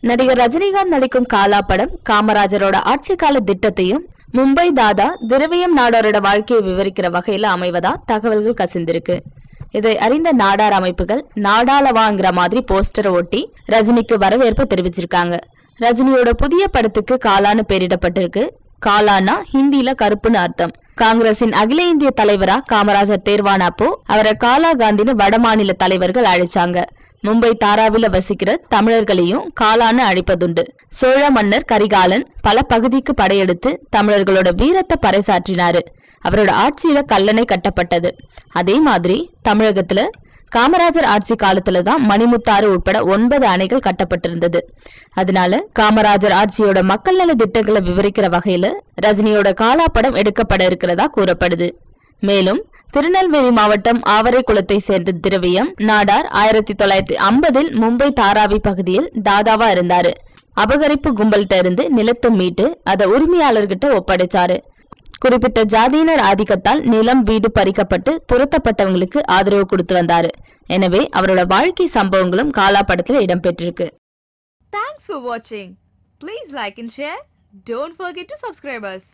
நடிகர் ரஜினிகாந்த் நடிக்கும் காலா படம் காமராஜரோட ஆட்சி கால திட்டத்தையும் மும்பை தாதா திரவியம் நாடாரோட வாழ்க்கையை விவரிக்கிற வகையில அமைவதா தகவல்கள் கசிந்திருக்கு. இதை அறிந்த நாடார் அமைப்புகள் நாடாளவாங்கிற மாதிரி போஸ்டரை ஒட்டி ரஜினிக்கு வரவேற்பு தெரிவிச்சிருக்காங்க. ரஜினியோட புதிய படத்துக்கு காலான்னு பெயரிடப்பட்டிருக்கு. காலானா ஹிந்தியில கருப்புன்னு அர்த்தம். காங்கிரசின் அகில இந்திய தலைவரா காமராஜர் தேர்வானப்போ அவரை காலா காந்தின்னு வடமாநில தலைவர்கள் அழைச்சாங்க. மும்பை தாராவில வசிக்கிற தமிழர்களையும் காலான்னு அழைப்பதுண்டு சோழ மன்னர் கரிகாலன் பல பகுதிக்கு படையெடுத்து தமிழர்களோட வீரத்தை பறைசாற்றினாரு. அவரோட ஆட்சியில கல்லணை கட்டப்பட்டது. அதே மாதிரி தமிழகத்துல காமராஜர் ஆட்சி காலத்துல தான் மணிமுத்தாறு உட்பட ஒன்பது அணைகள் கட்டப்பட்டிருந்தது. அதனால காமராஜர் ஆட்சியோட மக்கள் நல திட்டங்களை விவரிக்கிற வகையில ரஜினியோட காலா படம் எடுக்கப்பட இருக்கிறதா கூறப்படுது. மேலும் திருநெல்வேலி மாவட்டம் ஆவரைக்குளத்தை சேர்ந்த திரவியம் நாடார் ஆயிரத்தி தொள்ளாயிரத்தி ஐம்பதில் மும்பை தாராவி பகுதியில் தாதாவா இருந்தாரு. அபகரிப்பு கும்பல்கிட்ட இருந்து நிலத்தை மீட்டு அதை உரிமையாளர்கிட்ட ஒப்படைச்சாரு. குறிப்பிட்ட ஜாதியினர் ஆதிக்கத்தால் நிலம் வீடு பறிக்கப்பட்டு துரத்தப்பட்டவங்களுக்கு ஆதரவு கொடுத்து வந்தாரு. எனவே அவரோட வாழ்க்கை சம்பவங்களும் காலா படத்துல இடம்பெற்றிருக்கு தேங்க்ஸ் ஃபார் வாட்சிங் please like and share don't forget to subscribe us.